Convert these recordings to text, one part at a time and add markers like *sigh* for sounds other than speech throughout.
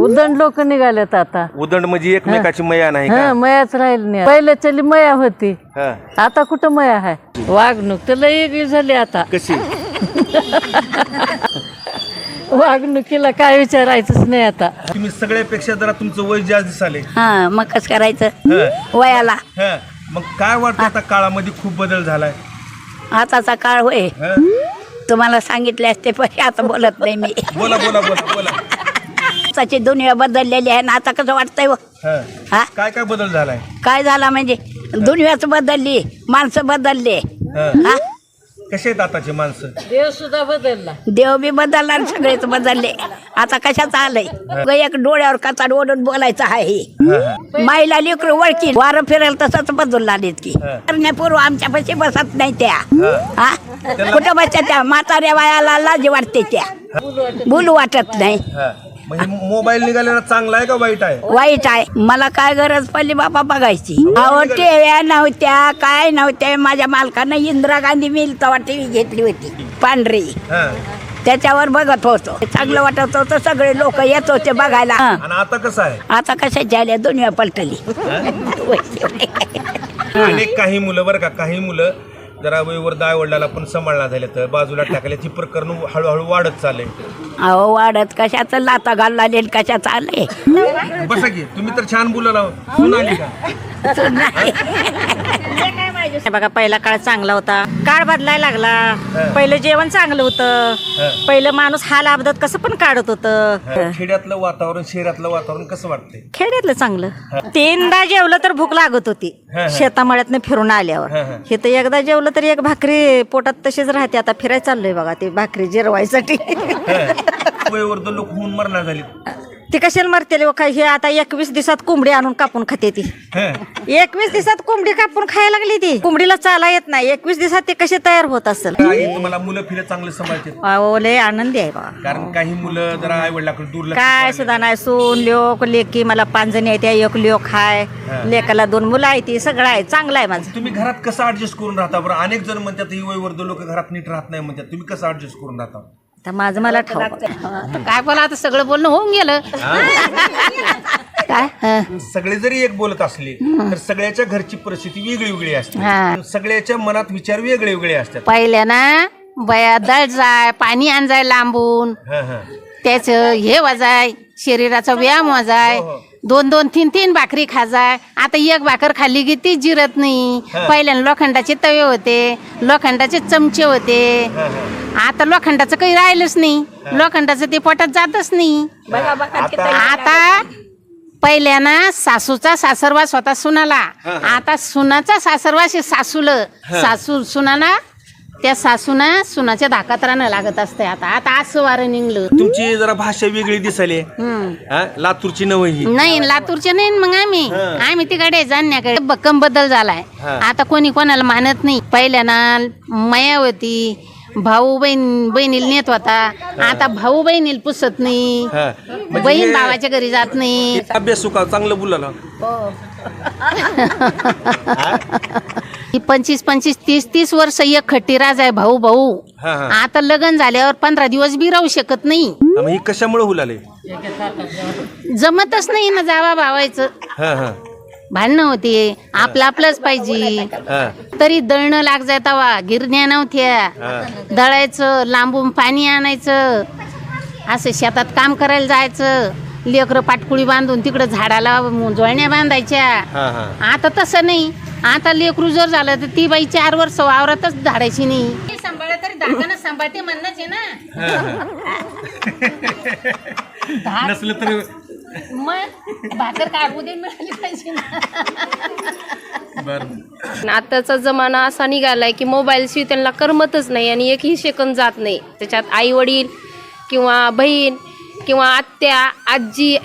उदंड लोक निघालेत आता. उदंड म्हणजे एकमेकाची मया नाही हा मयाच राहील नाही. पहिले चली मया होती. हा. आता कुठं मया आहे? वागणूक तर लई वेगळी झाली आता. कशी? वागणुकीला काय विचारायचंच नाही आता. तुम्ही सगळ्यापेक्षा जरा तुमचं वय जास्त दिसाले. हा मग कसं करायचं? हा. वयाला. हा. मग काय वाटतं आता काळामध्ये खूप बदल झालाय? आताचा काळ होय. हा? तुम्हाला सांगितले असते पण आता बोलत नाही मी. बोला बोला बोला बोला. आताची दुनिया बदललेली आहे ना आता कसं वाटतंय व? हा. हा? काय काय बदल झालाय? काय झाला म्हणजे दुनियाच बदलली माणसं बदलले. हा. कसे आहेत आताचे माणसं? देव सुद्धा बदलला. देव बी बदलला आणि सगळेच बदलले. आता कशाचं आलंय? ग एक डोळ्यावर कचाड ओढून बोलायचं आहे. माईला लेकरू वळकी वारं फिरेल तसंच बदलला की. हा. करण्यापूर्व आमच्या पैसे बसत नाही त्या. हा. कुठं बसत्या त्या? म्हाताऱ्या वायाला लाज वाटते त्या. बोलू वाटत नाही. हा. म्हणजे मोबाईल निघालेला चांगला आहे का वाईट आहे? वाईट आहे. मला काय गरज पडली बाबा बघायची? अहो टेव्या नव्हत्या काय नव्हत्या. माझ्या मालकानं इंदिरा गांधी मिल तेव्हा टीव्ही घेतली होती पांढरी. हा. त्याच्यावर बघत होतो. चांगलं वाटत होतं सगळे लोक येत होते बघायला. हं. आणि आता कसं आहे? आता कशाची आल्या दुनिया पलटली. अनेक *laughs* काही मुलं बरं का काही मुलं जरा वयवर दाय वडिलाला पण सांभाळणार झाले तर बाजूला टाकले ती प्रकरण हळूहळू वाढत चालले अहो वाढत कशाचं? लाता घालला कशाचं आले बसा की तुम्ही तर छान बोलला सून आली का? हे बघा पहिला काळ चांगला होता. काळ बदलायला लागला. पहिलं जेवण चांगलं होतं. पहिलं माणूस हाल अपघात कसं पण काढत होतं. खेड्यातलं वातावरण शहरातलं वातावरण कसं वाटतंय? खेड्यातलं चांगलं. तीनदा जेवलं तर भूक लागत होती. शेतामळ्यातनं फिरून आल्यावर. हा, तर एकदा जेवलं तर एक भाकरी पोटात तशीच राहते. आता फिरायला चाललोय बघा ते भाकरी जिरवायसाठी. वयवर्ध लोक होऊन मरणार झाली ती कशाला मरते लोक हे आता एकवीस दिवसात कोंबडी आणून कापून खाते ती. एकवीस दिवसात कोंबडी कापून खायला लागली ती. कोंबडीला चाला येत नाही. एकवीस दिवसात ते कसे तयार होत असेल? तुम्हाला मुलं फिरत चांगलं सांभाळते आनंदी आहे बघा कारण काही मुलं जरा आई वडिलाकडे काय सुद्धा नाही. सून लेक लेकी मला पाच जणी आहेत त्या एक लेक हाय. लेकाला दोन मुलं आहे ती सगळं आहे. चांगलं आहे माझं. तुम्ही घरात कसं ऍडजस्ट करून राहता बरं? अनेक जण म्हणतात ही वयवर्ध लोक घरात नीट राहत नाही म्हणतात. तुम्ही कसं ऍडजस्ट करून राहता? तर माझं मला ठाऊक. काय बोला आता सगळं बोलणं होऊन गेलं. काय? हं. सगळे जरी एक बोलत असले तर सगळ्याच्या घरची परिस्थिती वेगळी वेगळी असते. सगळ्याच्या मनात विचार वेगळे वेगळे असतात. पहिल्या ना बया दळ जाय पाणी आण जाय लांबून. हा, हा. त्याच हे वाजाय शरीराचा व्यायाम वाजाय. हो, हो. दोन दोन तीन तीन भाकरी खाजाय. आता एक भाकर खाल्ली की ती जिरत नाही. पहिल्यानं लोखंडाचे तवे होते लोखंडाचे चमचे होते. आता लोखंडाचं काही राहिलंच नाही. लोखंडाचं ते पोटात जातच नाही. आता आता पहिल्याना सासूचा सासरवा स्वतः सुनाला. आता सुनाचा सासरवा शे सासूला. सासू सुनाना त्या सासूना सुनाच्या धाकात राहणं लागत असते आता. आता असं वारं निघलं. तुमची जरा भाषा वेगळी दिसायली हम्म. हा? लातूरची नव ही. नाही लातूरचे नाही मग आम्ही. आम्ही तिकडे जाणण्याकडे भक्कम बदल झालाय. हा. आता कोणी कोणाला मानत नाही. पहिल्याना मायावती भाऊ बहीण बहिणीला नेत होता. आता भाऊ बहिणीला पुसत नाही. हा. म्हणजे बहीण हे- भावाच्या घरी जात नाही. अभ्यास सुका चांगलं बोलायला. ही? *laughs* पंचवीस पंचवीस तीस तीस वर्ष एक खट्टी राज आहे भाऊ भाऊ. हा, हा. आता लग्न झाल्यावर पंधरा दिवस बी राहू शकत नाही. मग ही कशामुळे हुलाले जमतच नाही ना जावा भावायचं. हा हा. भांडणं होते. आपलं आपलंच पाहिजे. हा. तरी दळणं लाग जाय तवा. गिरण्या नव्हत्या. हा. दळायचं लांबून पाणी आणायचं. असं शेतात काम करायला जायचं. लेकरं पाटकुळी बांधून तिकडं झाडाला जोळण्या बांधायच्या. हा हा. आता तसं नाही. आता लेकरू जर झालं तर ती बाई चार वर्ष वावरातच झाडायची नाही. सांभाळ तरी सांभाळते म्हणणंच आहे ना. नसलं तर मग भाकर काढू दे मिळाली पाहिजे ना. बर. आताचा जमाना असा निघालाय की मोबाईलशी त्यांना करमतच नाही आणि एकही सेकंद जात नाही. त्याच्यात आई वडील किंवा बहीण किंवा आत्या आजी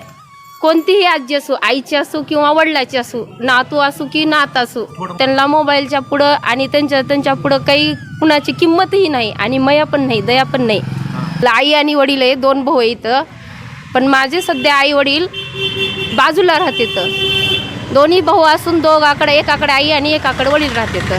कोणतीही आजी असो आईची असो किंवा वडिलाची असो नातू असो की नात असो त्यांना मोबाईलच्या पुढं आणि त्यांच्या त्यांच्या पुढं काही कुणाची किंमतही नाही आणि मया पण नाही दया पण नाही. आई आणि वडील आहे दोन भाऊ आहे इथं. पण माझे सध्या आई वडील बाजूला राहते तर दोन्ही भाऊ असून दोघाकडे एकाकडे आई आणि एकाकडे वडील राहते तर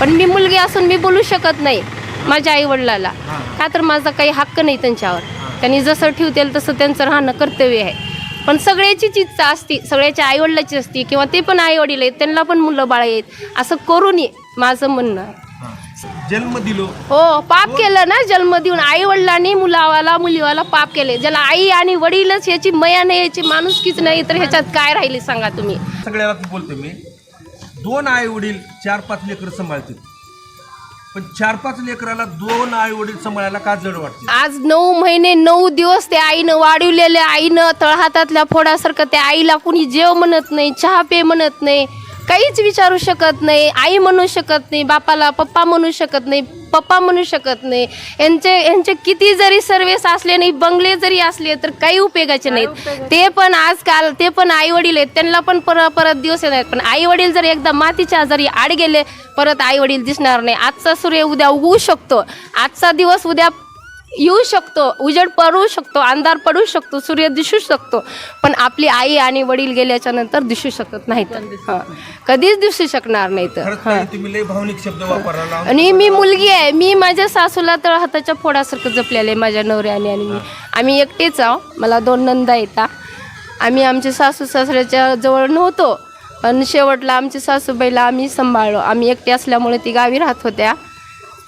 पण मी मुलगी असून मी बोलू शकत नाही माझ्या आई वडिलाला. का तर माझा काही हक्क नाही त्यांच्यावर. त्यांनी जसं ठेवतील तसं त्यांचं राहणं कर्तव्य आहे. पण सगळ्याचीच इच्छा असती सगळ्याच्या आईवडिलाची असती किंवा ते पण आईवडील आहेत त्यांना पण मुलं बाळ आहेत असं करू नये माझं म्हणणं. आहे जन्म दिलो. हो पाप केलं ना जन्म देऊन आई वडिलांनी मुलावाला मुलीवाला पाप केले. ज्याला आई आणि वडीलच याची मया नाही याची माणुसकीच नाही तर ह्याच्यात काय राहिली सांगा तुम्ही? सगळ्याला बोलतो मी. दोन आई वडील चार पाच लेकर सांभाळतील. पण चार पाच लेकराला दोन आई वडील सांभाळायला का जड वाटते? आज नऊ महिने नऊ दिवस त्या आईनं वाढवलेल्या आईनं तळहातातल्या फोडासारखं त्या आईला कुणी जेव म्हणत नाही चहा पे म्हणत नाही. काहीच विचारू शकत नाही आई म्हणू शकत नाही बापाला पप्पा म्हणू शकत नाही पप्पा म्हणू शकत नाही. यांचे यांचे किती जरी सर्वेस असले नाही बंगले जरी असले तर काही उपयोगाचे नाहीत. ते पण आजकाल ते पण आई वडील आहेत. त्यांना पण परत परत दिवस आहेत. पण आई वडील जर एकदा मातीच्या आजारी आड गेले परत आई वडील दिसणार नाही. आजचा सूर्य उद्या उगवू शकतो. आजचा दिवस उद्या येऊ शकतो उजेड पडू शकतो अंधार पडू शकतो सूर्य दिसू शकतो पण आपली आई आणि वडील गेल्याच्यानंतर दिसू शकत नाहीत. हं. कधीच दिसू शकणार नाहीत. खरंच ताई, तुम्ही लय भावनिक शब्द वापरला. आणि मी मुलगी आहे. मी माझ्या सासूला तर हाताच्या फोडासारखं जपलेलं आहे माझ्या नवऱ्याने आणि मी. आम्ही एकटेच आहो. मला दोन नंदा येतात आम्ही आमच्या सासू सासऱ्याच्या जवळ नव्हतो पण शेवटला आमच्या सासूबाईला आम्ही सांभाळलो. आम्ही एकटे असल्यामुळे ती गावी राहत होत्या.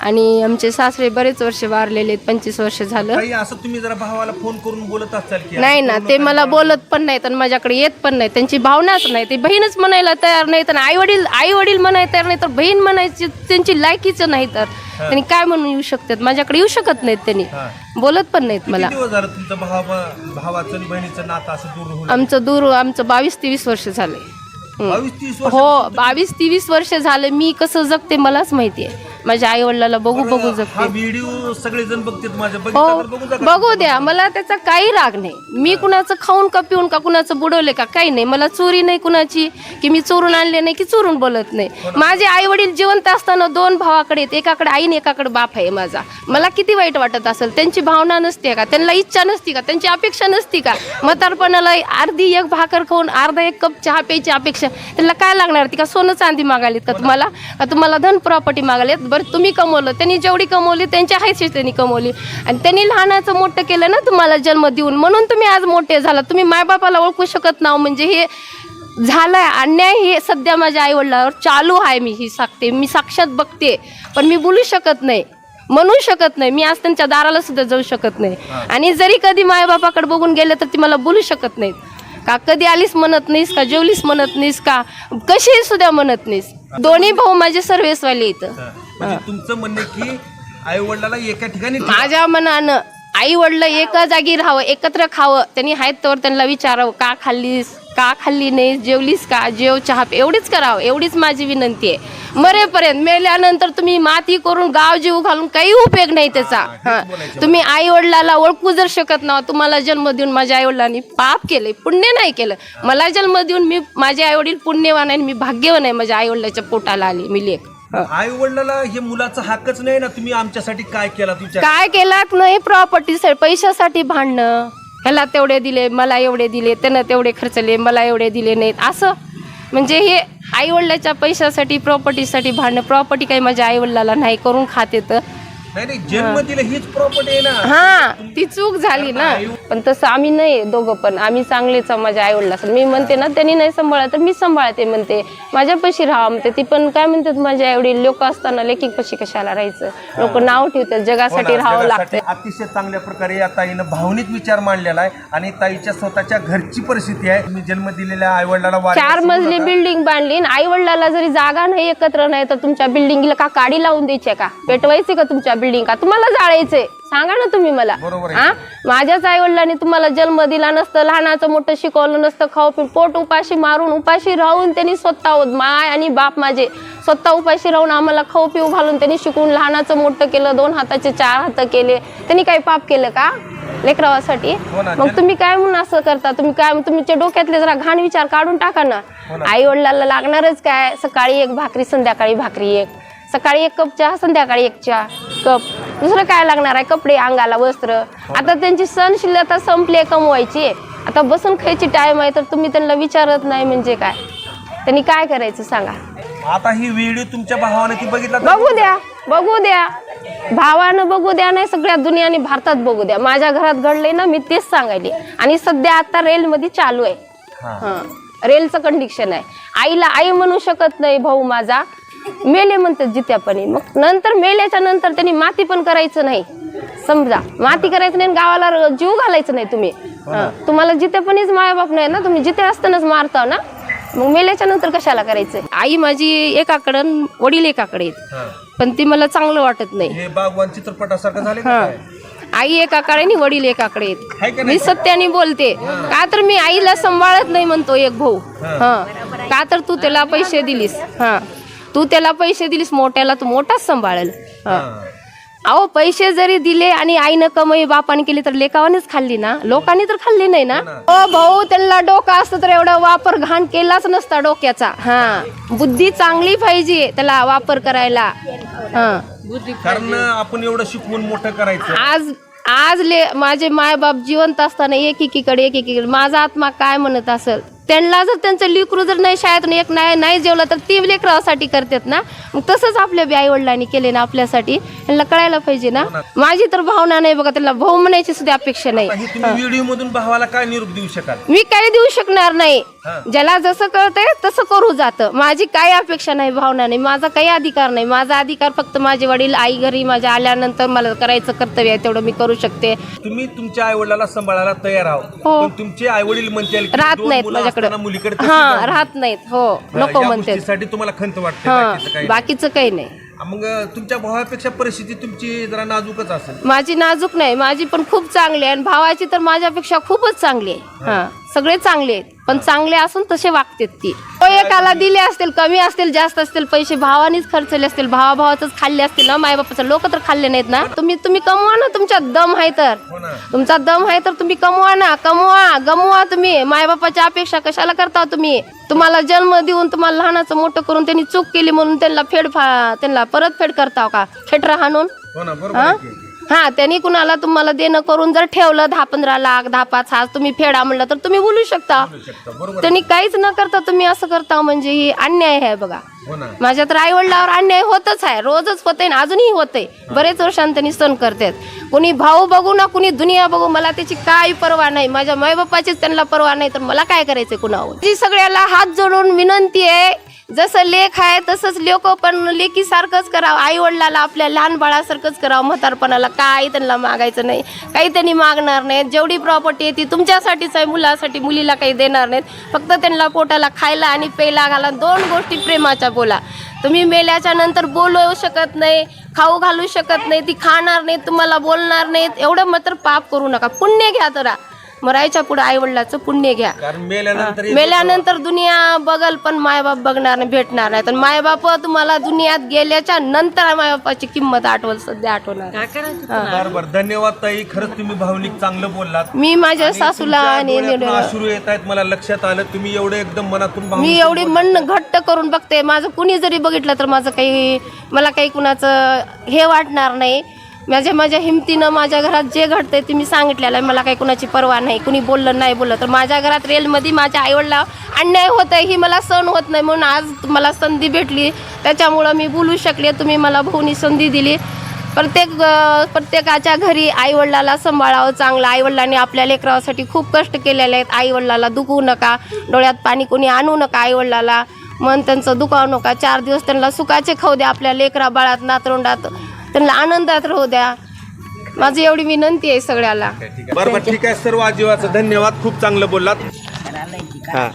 आणि आमचे सासरे बरेच वर्ष वारलेले आहेत पंचवीस वर्ष झालं. असं तुम्ही जरा भावाला फोन करून बोलत असाल की नाही ना ते मला बोलत पण नाहीत आणि माझ्याकडे येत पण नाही. त्यांची भावनाच नाही ते बहीणच म्हणायला तयार नाही तर आई वडील आई वडील म्हणायला तयार नाही तर बहीण म्हणायची त्यांची लायकीच नाही तर. त्यांनी काय म्हणून येऊ शकतात? माझ्याकडे येऊ शकत नाहीत त्यांनी. बोलत पण नाहीत किती मला. दिवस झालं तुमचं भावा भावाचं आणि बहिणीचं नातं असं दूर होऊन आमचं दूर आमचं बावीस तेवीस वर्ष झालंय हं. बावीस तीस वर्ष हो बावीस तेवीस वर्ष झालं. मी कसं जगते मलाच माहिती आहे. माझ्या आई वडिलाला बघू बघू हा जगते व्हिडिओ सगळेजण बघतात माझ्या हो बघितला तर बघू जा का? बघू द्या मला त्याचा काही राग नाही. मी कुणाचं खाऊन का पिऊन का कुणाचं बुडवले का काही नाही. मला चोरी नाही कुणाची की मी चोरून आणले नाही की चोरून बोलत नाही. माझे आई वडील जिवंत असताना दोन भावाकडे आहेत. एकाकडे आई आणि एकाकडे बाप आहे माझा. मला किती वाईट वाटत असेल? त्यांची भावना नसते का? त्यांना इच्छा नसती का? त्यांची अपेक्षा नसती का? म्हातारपणाला अर्धी एक भाकर खाऊन अर्धा एक कप चहा प्यायची अपेक्षा. त्यांना काय लागणार? ती का सोनं चांदी मागालीत का तुम्हाला? का तुम्हाला धन प्रॉपर्टी मागालीत बरं तुम्ही कमवलं त्यांनी जेवढी कमवली त्यांच्या हैसियत त्यांनी कमवली. आणि त्यांनी लहानाचं मोठं केलं ना तुम्हाला जन्म देऊन. म्हणून तुम्ही आज मोठे झाला तुम्ही मायबापाला ओळखू शकत नाव म्हणजे हे झालाय अन्याय हे सध्या माझ्या आईवडिलावर चालू आहे मी ही सांगते मी साक्षात बघते. पण मी बोलू शकत नाही म्हणू शकत नाही. मी आज त्यांच्या दाराला सुद्धा जाऊ शकत नाही. आणि जरी कधी मायबापाकडे बघून गेले तर ती मला बोलू शकत नाहीत. का? कधी आलीस म्हणत नाहीस का? जेवलीस म्हणत नाहीस का? कशी सुद्धा म्हणत नाहीस? दोन्ही भाऊ माझे सर्वेसवाले इथं. म्हणजे तुमचं म्हणणं की आई वडिलाला एका ठिकाणी. माझ्या मनानं आई वडलं एका जागी राहावं एकत्र खावं त्यांनी आहेत तर त्यांना विचारावं का खाल्लीस? का खाल्ली नाही जेवलीस का? जेव चहा एवढीच करावं एवढीच माझी विनंती आहे. मरेपर्यंत मेल्यानंतर तुम्ही माती करून गाव जीव घालून काही उपयोग नाही त्याचा. हा तुम्ही आई वडिलाला ओळखू जर शकत ना तुम्हाला जन्म देऊन माझ्या आई वडिलांनी पाप केले पुण्य नाही केलं. मला जन्म देऊन मी माझे आई वडील पुण्यवान आहे आणि मी भाग्यवान आहे माझ्या आई वडिलाच्या पोटाला आली मी लेख. आई वडिलाला हे मुलाचा हक्कच नाही ना तुम्ही आमच्यासाठी काय केला तुमच्या काय केलात नाही प्रॉपर्टी पैशासाठी भांडणं. ह्याला तेवढे दिले मला एवढे दिले त्यानं तेवढे खर्चले मला एवढे दिले नाहीत. असं म्हणजे हे आईवडिलाच्या पैशासाठी प्रॉपर्टीसाठी भांडणं प्रॉपर्टी काही माझ्या आईवडिलाला नाही करून खात येतं. नाही नाही जन्म दिलं हीच प्रॉपर्टी आहे ना. हा ती चूक झाली ना. पण तसं आम्ही नाही दोघं पण. आम्ही चांगलेच आहोत माझ्या आईवडिला मी म्हणते ना त्यांनी नाही सांभाळा तर मी सांभाळते म्हणते. माझ्यापाशी राहा म्हणते. ती पण काय म्हणतात माझ्या एवढी लोक असताना लेकीपाशी कशाला राहायचं? लोक नाव ठेवतात जगासाठी राहावं जगासाठी लागतं. अतिशय चांगल्या प्रकारे या ताईनं भावनिक विचार मांडलेला आहे आणि ताईच्या स्वतःच्या घरची परिस्थिती आहे. तुम्ही जन्म दिलेल्या आई वडिलाला चार मजली बिल्डिंग बांधली आई वडिलाला जरी जागा नाही एकत्र नाही तर तुमच्या बिल्डिंगला का काडी लावून द्यायची का? पेटवायची का तुमच्या बिल्डिंग का? तुम्हाला जाळायचंय. सांगा ना तुम्ही मला. बरोबर आहे. हा? माझ्याच आई वडिलांनी तुम्हाला जन्म दिला नसतं लहानाचं मोठं शिकवलं नसतं खाऊ पिऊन पोट उपाशी मारून उपाशी राहून त्यांनी स्वतः माय आणि बाप माझे स्वतः उपाशी राहून आम्हाला खाऊ पिऊ घालून त्यांनी शिकून लहानाचं मोठं केलं दोन हाताचे चार हात केले. त्यांनी काही पाप केलं का? लेकरावासाठी हो ना, मग तुम्ही काय म्हणून असं करता? तुम्ही काय तुमच्या डोक्यातले जरा घाण विचार काढून टाका ना. हो आई वडिलाला लागणारच काय? सकाळी एक भाकरी संध्याकाळी भाकरी एक. सकाळी एक कप चहा संध्याकाळी एक चहा कप. दुसरं काय लागणार आहे? कपडे अंगाला वस्त्र. हो आता त्यांची सणशिलता संपली कमवायची आता बसून खायची टाइम आहे तर तुम्ही त्यांना विचारत नाही म्हणजे काय? त्यांनी काय करायचं सांगा? आता ही व्हिडिओ तुमच्या भावाने ती बघितला बघू द्या बघू द्या. भावानं बघू द्या नाही सगळ्या दुनियाने भारतात बघू द्या. माझ्या घरात घडले ना मी तेच सांगायले. आणि सध्या आता रेलमध्ये चालू आहे. हा. रेलचं कंडिक्शन आहे. आईला आई म्हणू शकत नाही भाऊ माझा. मेले म्हणतात जित्यापणी मग नंतर मेल्याच्या नंतर त्यांनी माती पण करायचं नाही. समजा माती करायचं नाही आणि गावाला जीव घालायचं नाही तुम्ही. हा. तुम्हाला जित्यापणीच मायाबाप नाही ना तुम्ही जिथे असतानाच मारता ना. मग मेल्याच्या नंतर कशाला करायचंय? आई माझी एकाकडं आणि वडील एकाकडे आहेत. पण ती मला चांगलं वाटत नाही. हे बागवान चित्रपटासारखं झाले का हा? आई एकाकडे आणि वडील एकाकडे हाय का आहेत नाही? मी सत्याने बोलते. का तर मी आईला सांभाळत नाही म्हणतो एक भाऊ. हा. का तर तू त्याला पैसे दिलीस. हा. तू त्याला पैसे दिलीस मोठ्याला तू मोठाच सांभाळेल. हा. हा. अहो पैसे जरी दिले आणि आईनं कमाई बापाने केली तर लेकावानेच खाल्ली ना? लोकांनी तर खाल्ली नाही ना? ओ भाऊ त्यांना डोकं असतं तर एवढा वापर घाण केलाच नसता डोक्याचा. हा. बुद्धी चांगली पाहिजे त्याला वापर करायला. हा. कारण आपण एवढं शिकवून मोठं करायचं. आज आज ले माझे मायबाप जिवंत असताना एकीकडे एकीकडे माझा आत्मा काय म्हणत असेल? त्यांना जर त्यांचं लेकरू जर नाही शाळेतून एक नाही नाही जेवलं तर ती लेकरासाठी करतात ना. मग तसंच आपल्या बी आईवडिलांनी केले ना आपल्यासाठी. त्यांना कळायला पाहिजे ना. माझी तर भावना नाही बघा त्यांना भाऊ म्हणायची सुद्धा अपेक्षा नाही. आता हे तुम्ही व्हिडिओ मधून भावाला काय निरोप देऊ शकाल? मी काही देऊ शकणार नाही. ज्याला जसं कळतंय तसं करू जातं. माझी काही अपेक्षा नाही भावना नाही. माझा काही अधिकार नाही. माझा अधिकार फक्त माझे वडील आई घरी माझ्या आल्यानंतर मला करायचं कर्तव्य आहे तेवढं मी करू शकते. तुम्ही तुमच्या आई वडिलाला सांभाळायला तयार आहोत. हो. पण तुमचे आई वडील म्हणतील की राहत दोन नाहीत मुलं माझ्याकडे. मुलीकडे कशी हा? राहत नाहीत. हो हा, नको म्हणते गोष्टीसाठी तुम्हाला खंत वाटते हा बाकीचं काही नाही. बाकीचं काही नाही. मग तुमच्या भावापेक्षा परिस्थिती तुमची जरा नाजूकच असेल. माझी नाजूक नाही माझी पण खूप चांगली आहे आणि भावाची तर माझ्यापेक्षा खूपच चांगली आहे. हा सगळे चांगले आहेत. पण चांगले असून तसे वागतात ती. तो एकाला दिले असतील कमी असतील जास्त असतील पैसे भावानीच खर्चले असतील भावा भावाच खाल्ले असतील ना मायबापाचं? लोक तर खाल्ले नाहीत ना? तुम्ही तुम्ही कमवा ना तुमच्या दम आहे तर. हो तुमचा दम आहे तर तुम्ही कमवा ना कमवा गमवा तुम्ही. मायबापाच्या अपेक्षा कशाला करता तुम्ही? तुम्हाला जन्म देऊन तुम्हाला लहानाचं मोठं करून त्यांनी चूक केली म्हणून त्यांना फेड फा- त्यांना परतफेड करताव का? खेटरा हाणून हो त्यांनी कुणाला तुम्हाला देणं करून जर ठेवलं दहा पंधरा लाख दहा पाच हजार तुम्ही फेडा म्हणलं तर तुम्ही बोलू शकता. त्यांनी काहीच न करता तुम्ही असं करता म्हणजे ही अन्याय आहे बघा. हो माझ्या तर आई वडिलावर अन्याय होतच आहे रोजच होते ना अजूनही होते बरेच वर्षांनी त्यांनी सण करतात. कुणी भाऊ बघू ना कुणी दुनिया बघू मला त्याची काही पर्वा नाही. माझ्या मायबापाचीच त्यांना पर्वा नाही तर मला काय करायचंय कुणावर? जी सगळ्याला हात जोडून विनंती आहे जसं लेख आहे तसंच लेख पण लेखी सारखंच करावं. आई वडिलाला आपल्या लहान बाळासारखंच करावं. म्हातारपणाला काही त्यांना मागायचं नाही. काही त्यांनी मागणार नाहीत. जेवढी प्रॉपर्टी आहे ती तुमच्यासाठीच आहे मुलासाठी मुलीला काही देणार नाहीत. फक्त त्यांना पोटाला खायला आणि प्यायला घाला. दोन गोष्टी प्रेमाच्या बोला. तुम्ही मेल्याच्या नंतर बोलू शकत नाही खाऊ घालू शकत नाही ती खाणार नाही तुम्हाला बोलणार नाहीत. एवढं मात्र पाप करू नका. पुण्य घ्या जरा. मरायच्या पुढे आई वडिलाचं पुण्य घ्या. कारण मेल्यानंतर मेल्यानंतर दुनिया बघल पण मायबाप बघणार नाही भेटणार नाही. तर मायबाप तुम्हाला दुनियात गेल्याच्यानंतर मायबापाची किंमत आठवल सध्या आठवणार. बरं बरं. धन्यवाद ताई. खरंच तुम्ही भावनिक चांगलं बोललात. मी माझ्या सासूला आणि अश्रू येत आहेत मला लक्षात आलं. तुम्ही एवढं एकदम मनातून मी भावनिक एवढी मन घट्ट करून बघते. माझं कुणी जरी बघितलं तर माझं काही मला काही कुणाचं हे वाटणार नाही. माझ्या माझ्या हिमतीनं माझ्या घरात जे घडतंय ते मी सांगितलेलं आहे. मला काही कुणाची पर्वा नाही. कुणी बोललं नाही बोललं. तर माझ्या घरात रेलमध्ये माझ्या आईवडला अन्याय होत आहे ही मला सण होत नाही म्हणून आज मला संधी भेटली. त्याच्यामुळं मी बोलू शकले. तुम्ही मला भाऊनी संधी दिली. प्रत्येक प्रत्येकाच्या घरी आईवडिलाला सांभाळावं चांगलं. आईवडिलांनी आपल्या लेकरासाठी खूप कष्ट केलेले आहेत. आईवडिलाला दुखवू नका. डोळ्यात पाणी कोणी आणू नका आईवडिलाला. मन त्यांचं दुखावू नका. चार दिवस त्यांना सुखाचे खाऊ द्या. आपल्या लेकरा बाळात नातरुंडात त्यांना आनंदात राहू द्या. माझी एवढी विनंती आहे सगळ्याला. बरं बरं ठीक आहे. सर्व आजीवाचं धन्यवाद. खूप चांगलं बोललात. हा.